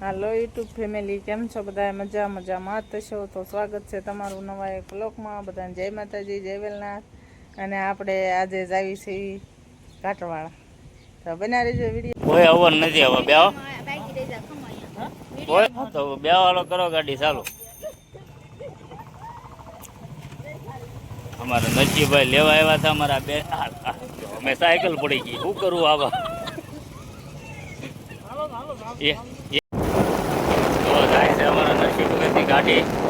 હાલો YouTube family કેમ છો બધા મજા મજામાં જ થશો તો સ્વાગત છે તમારું નવા એક બ્લોકમાં બધાને જય માતાજી જય વેલનાથ. અને આપણે આજે જ આવી છે કાટવાળા. તો બના રહેજો વીડિયો. કોઈ અવર નથી હવે બે કોઈ તો બે વાળો કરો ગાડી ચાલો. અમારા નરજીભાઈ લેવા આવ્યા હતા અમારા બે. અમે સાયકલ પડી ગઈ. શું કરવું આવા? એ থাকে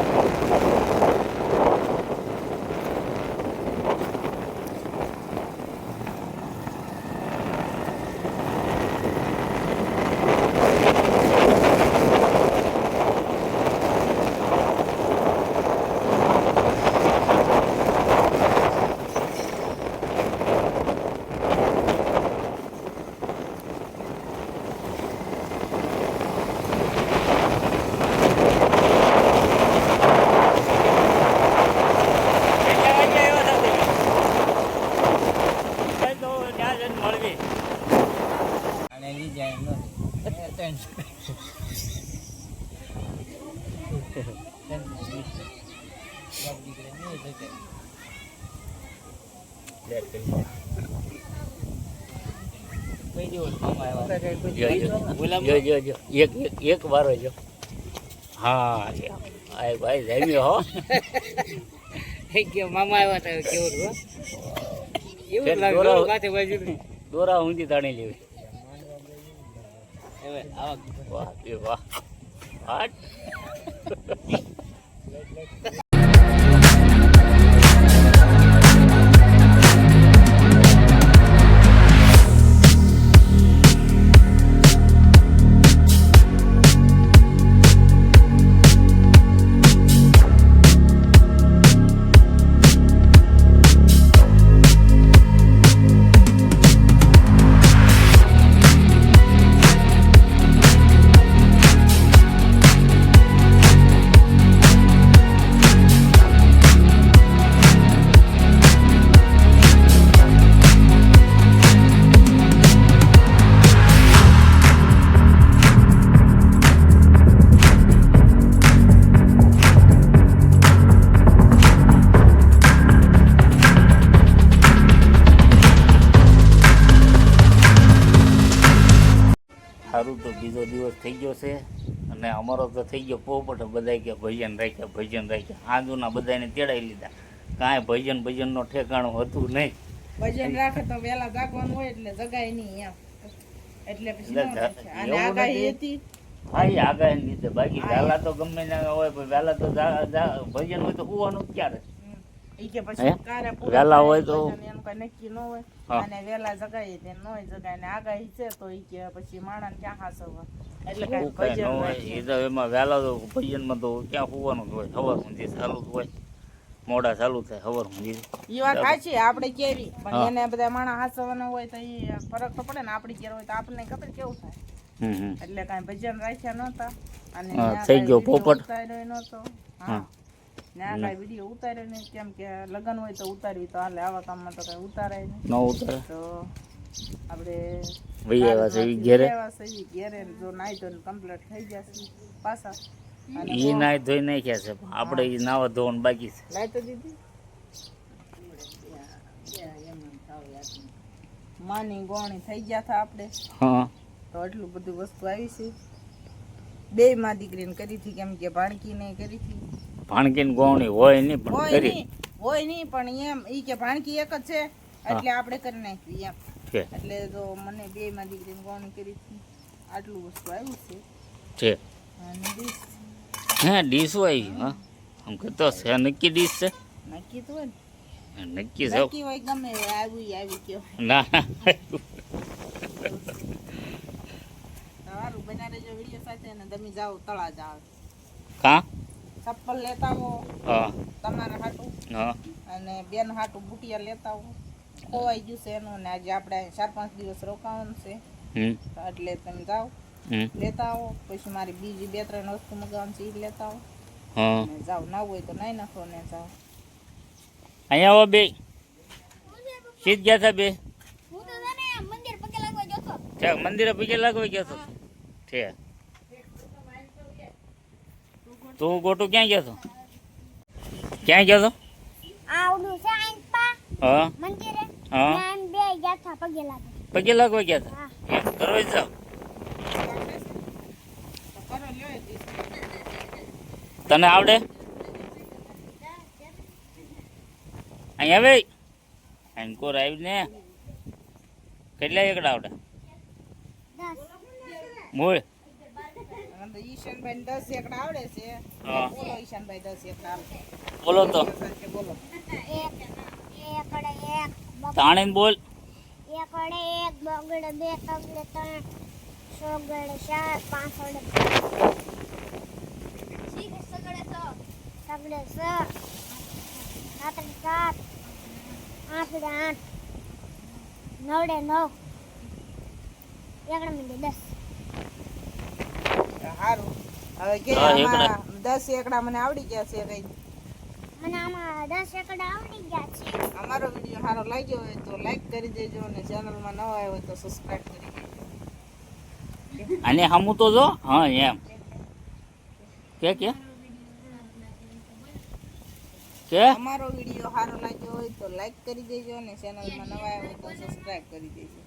જો જો એક એક એક વાર જો હા આય ભાઈ જમ્યો હો કે મામા આવ્યા હતા કેવું એવું લાગે દોરા- ઊંધી તાણી લેવી. વાહ વાહ. તો બીજો દિવસ થઈ ગયો છે. અને અમારો તો થઈ ગયો પોપટ બધા કે ભજન રાખ્યા ભજન રાખ્યા. આજુના બધાને તેડાઈ લીધા. કાંઈ ભજન ભજનનો ઠેકાણું હતું નહીં. ભજન રાખે તો વહેલા જાગવાનું હોય એટલે જગાય નહીં એમ. એટલે પછી હા એ આગાહી લીધે બાકી વહેલા તો ગમે ના હોય પણ વહેલા તો ભજન હોય તો હોવાનું ક્યારે? હમ. ઈ કે હે? પછી કારે પૂરું વહેલા થાય હોય તો- ભજન એનું કઈ નક્કી ન હોય. અને વહેલા જગાય તે ન હોય જગાય ને આગાહી છે તો ઈ કે પછી માણસ ક્યાં હાસવવા એટલે કાંઈ એવું કાંઈ ભજન ન હોય. રાખીએ. તો એમાં વહેલા તો ભજનમાં તો ક્યાં હોવાનું હોય? સવાર સુધી ચાલુ હોય. મોડા ચાલુ થાય ખબર ઈ વાત સાચી આપણે કેવી? પણ એને બધા માણસ હાસવાના હોય તો ઈ ફરક તો પડે ને આપણી ઘેર હોય તો આપણને ખબર કેવું થાય. એટલે કાંઈ ભજન રાખ્યા નહોતા. અને થઈ ગયો પોપટ. નહોતો. હા. ના કાંઈ વીડિયો ઉતારે નહીં. કેમ કે લગ્ન હોય તો ઉતારવી તો હાલે. આવા કામમાં તો કાંઈ ઉતારાય નહીં. ન ઉતારે. તો આપણે વહી આવ્યા છે ઘેરે? આવ્યા છે ઘેરે. જો નાઈ તો કમ્પ્લીટ થઈ જશે પાછા. ઈ નાય ધોઈ નાખ્યા છે. આપણે ઈ નાવા ધોવાનું બાકી છે. નાઈ તો દીધી. માની ગોણી થઈ ગયા હતા આપણે. હા. તો એટલું બધું વસ્તુ આવી છે. બે માં દીકરીને કરી હતી કેમ કે ભાણકીને કરી હતી. ભાણકીને ગોવણી હોય નહીં પણ હોય કરી. નહીં હોય નહીં પણ એમ ઈ કે ભાણકી એક જ છે એટલે આપણે કરી નાખ્યું એમ. છે. એટલે તો મને બે માં દીકરીને ગોવણી કરી આટલું વસ્તુ આવ્યું છે. છે. હા ડીશ? હોય હા. આમ કહેતો છે નક્કી ડીશ છે? નક્કી તો હોય ને. નક્કી છે નક્કી હોય ગમે આવી આવી ગયો. ના સારું બના જો વિડિયો સાથે ને તમે જાઓ તળા જાઓ કા ચપ્પલ લેતા આવો. હા. તમારા હાટું. હા. અને બેન હાટું બુટિયા લેતા આવો. ખોવાઈ ગયું છે એનું ને આજે આપણે ચાર પાંચ દિવસ રોકાવાનું છે. એટલે તમે જાઓ. લેતા આવો. પછી મારી બીજી બે ત્રણ વસ્તુ મગાવવાનું છે એ લેતા આવો. હા. જાઓ ના હોય તો નહીં નાખો ને જાઓ. અહીંયા આવો બે. સીધ ગયા હતા બે. મંદિરે મંદિર પગે લાગવા ગયો છો. મંદિરે પગે લાગવા ગયો છો? ઠેક. તું ગોટુ ક્યાં ગયો હતો ક્યાં ગયો હતો હા. પગે લાગવા. ગયા હતા એમ કરવા જાવ તને આવડે? અહીંયા ભાઈ અહીં કોર આવી ને કેટલા એકડા આવડે? મૂળ? ઈશાનભાઈ દસ એકડા આવડે છે. બોલો ઈશાનભાઈ દસ એકડા આવડે. બોલો તો. બોલો. એક એકડે એક બગ- તાણીને બોલ. એકડે એક બગડે બે તગડે ત્રણ સોગડે ચાર પાંચડે સગડે છ. સાતડે સાત. આઠડે આઠ. નવડે નવ. એકડે દસ સારું હવે કે આમાં દસ એકડા મને આવડી ગયા છે કઈ. મને આમાં દસ એકડા આવડી ગયા છે. અમારો વીડિયો સારો લાગ્યો હોય તો લાઈક કરી દેજો અને ચેનલમાં નવા આવ્યો હોય તો સબસ્ક્રાઇબ કરી દેજો. અને હમું તો જો? હા એમ. કે કે? કે? અમારો વીડિયો સારો લાગ્યો હોય તો લાઈક કરી દેજો અને ચેનલમાં નવા આવ્યો હોય તો સબસ્ક્રાઇબ કરી દેજો.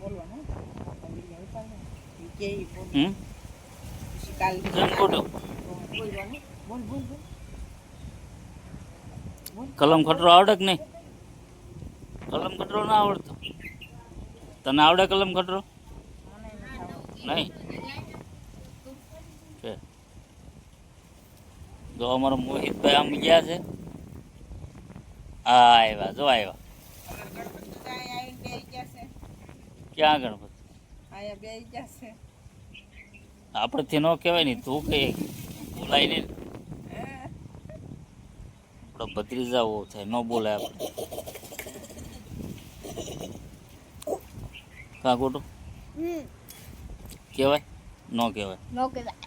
બોલવાનું. કલમ ખટરો આવડે કે નહીં? કલમ ખટરો ના આવડતો. તને આવડે કલમ ખટરો? નહીં. જો અમારો મોહિતભાઈ આમ ગયા છે. આવ્યા, જો આવ્યા. ક્યાં ગણપતિ બેહી ગયા છે આપણેથી ન કહેવાય ને તું કહે બોલાય નહીં આપણો ભત્રીજા એવો થાય ન બોલાય આપણે. કા ખોટું? કહેવાય? ન કહેવાય. નો કહેવાય.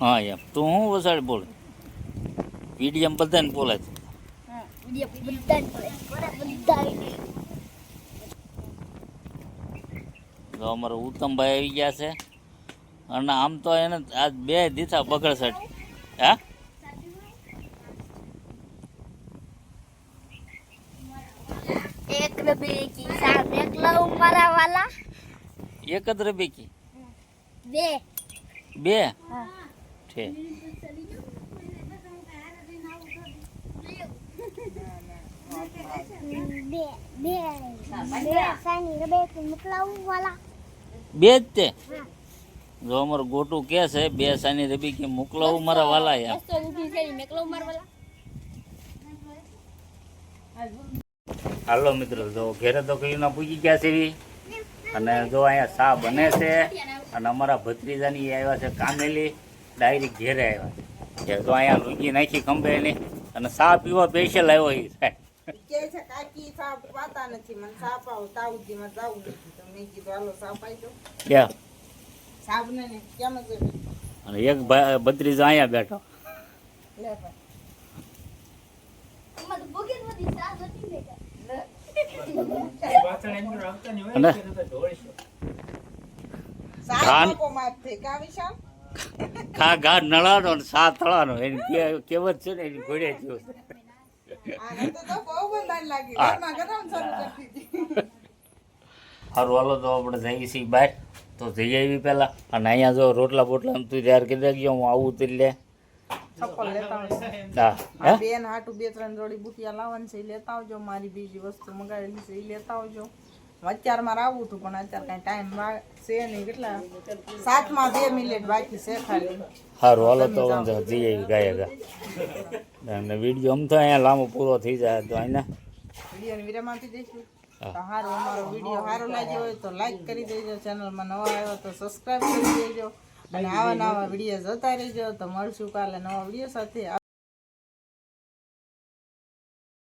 હા એમ. તું હું વસાડ બોલે? વિડીયમ બધાને બોલે છે. વીડિયો બધાને બોલે. બધાને તો અમારો ઉત્તમભાઈ આવી ગયા છે. અને આમ તો એને આજ બે દીથા બગડસટ હા? એક એકલા વાલા. એક જ રબીકી બે. બે? હા. છે બે બે. બે સાની રબે કી મોકલાવું વાલા. બે જ તે. જો અમારું ગોટું કે છે બે સાની મોકલાવું મારા વાલા રૂપી છે મોકલાવું મારા વાલા. હાલો મિત્રો જો ઘેરે તો કઈ ના પૂછી ગયા છે અને જો અહીંયા સા બને છે અને અમારા ભત્રીજાની આવ્યા છે કામેલી ડાયરી ઘેરે આવ્યા છે. જો અહીંયા લુગી નાખી ખંભે અને સા પીવા પેશિયલ આવ્યો એ સાહેબ કે સાપ પાતા નથી. મને સાપ આવો તાઉદીમાં જાવું નથી. તો મેં કીધું હાલો સાપ આવી દો લ્યા. સાપ ને ને કેમ જ અને એક બત્રીસ અહીંયા બેઠો. લે ઘા નળાનો ને સા તળાનો એની કેવત કહેવત છે ને એની ઘોડે જેવું. છે સારું હાલો તો આપણે જઈએ છીએ બહાર. તો જઈ આવી પહેલાં. અને અહીંયા જો રોટલા બોટલા તું તૈયાર કરી ગયો હું આવું તો લે. બેન હાટુ બે ત્રણ જોડી બુટિયા લાવવાની છે લેતા આવજો. મારી બીજી વસ્તુ મંગાવેલી છે એ લેતા આવજો. અત્યાર મારે આવવું હતું પણ અત્યારે કાંઈ ટાઈમ છે નહીં. કેટલા? સાતમાં બે મિનિટ બાકી છે ખાલી. સારું હાલો તો વાંધો જઈ આવી ગાય અને વીડિયો આમ તો અહીંયા લાંબો પૂરો થઈ જાય તો અહીંયા વીડિયો વિરામ આપી દઈશું. હા. અમારો વીડિયો સારો લાગ્યો હોય તો લાઈક કરી દેજો ચેનલમાં નવા આવ્યો તો સબસ્ક્રાઈબ કરી દેજો. અને આવા નવા વીડિયો જોતા રહેજો. તો મળશું કાલે નવા વીડિયો સાથે.